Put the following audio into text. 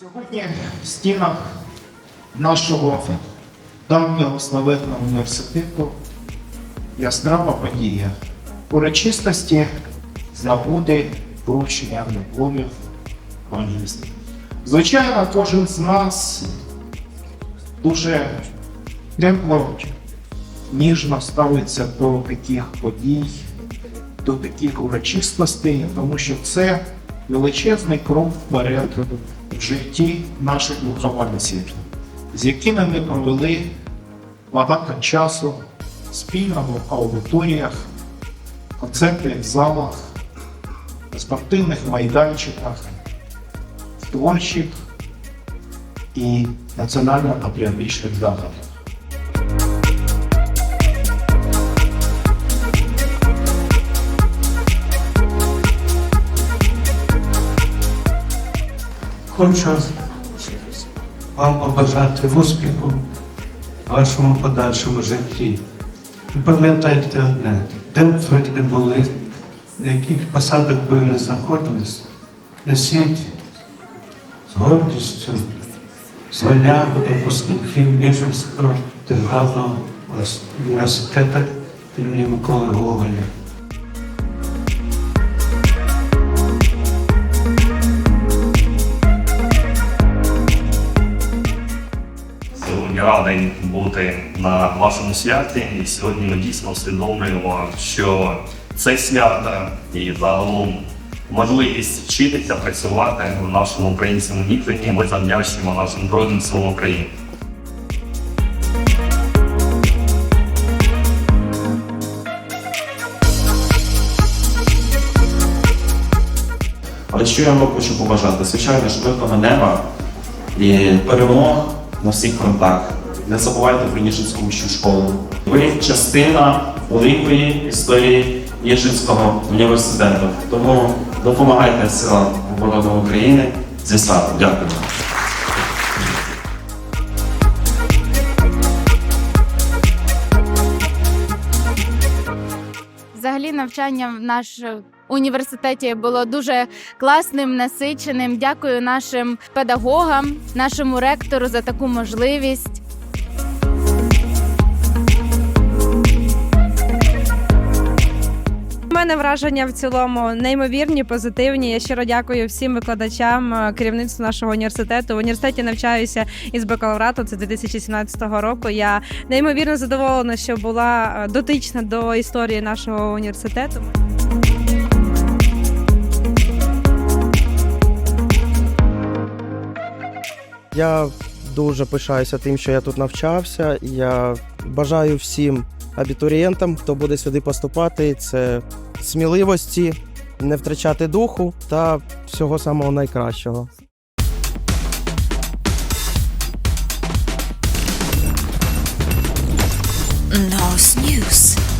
Сьогодні в стінах нашого давнього славетного університету яскрава подія. Урочистості з нагоди вручення дипломів магістрів. Звичайно, кожен з нас дуже тепло, ніжно ставиться до таких подій, до таких урочистостей, тому що це величезний крок вперед в житті наших вихованців, з якими ми провели багато часу спільно в аудиторіях, концертних залах, спортивних майданчиках, творчих і національно-патріотичних заходах. Хочу вам побажати успіху в вашому подальшому житті. І пам'ятайте одне, де б ви не були, на яких посадах ви не знаходились, несіть з гордістю звання випускників Ніжинського державного університету імені Миколи Гоголя. Радий бути на вашому святі, і сьогодні ми дійсно усвідомлюємо, що це свято і загалом можливість вчитися працювати в нашому українському вікні ми завдячуємо нашим Збройним силам України. Але що я вам хочу побажати? Звичайно ж, мирного неба і перемог на всіх фронтах. Не забувайте про Ніжинську міщу школу. Ви частина великої історії Ніжинського університету. Тому допомагайте силам оборони України зі славою. Дякую. Взагалі навчання в нашому університеті було дуже класним, насиченим. Дякую нашим педагогам, нашому ректору за таку можливість. Мене враження в цілому неймовірні, позитивні. Я щиро дякую всім викладачам, е, керівництву нашого університету. В університеті навчаюся із бакалаврату. Це 2017 року. Я неймовірно задоволена, що була е, дотична до історії нашого університету. Я дуже пишаюся тим, що я тут навчався. Я бажаю всім абітурієнтам, хто буде сюди поступати, це сміливості, не втрачати духу та всього самого найкращого. Nos News.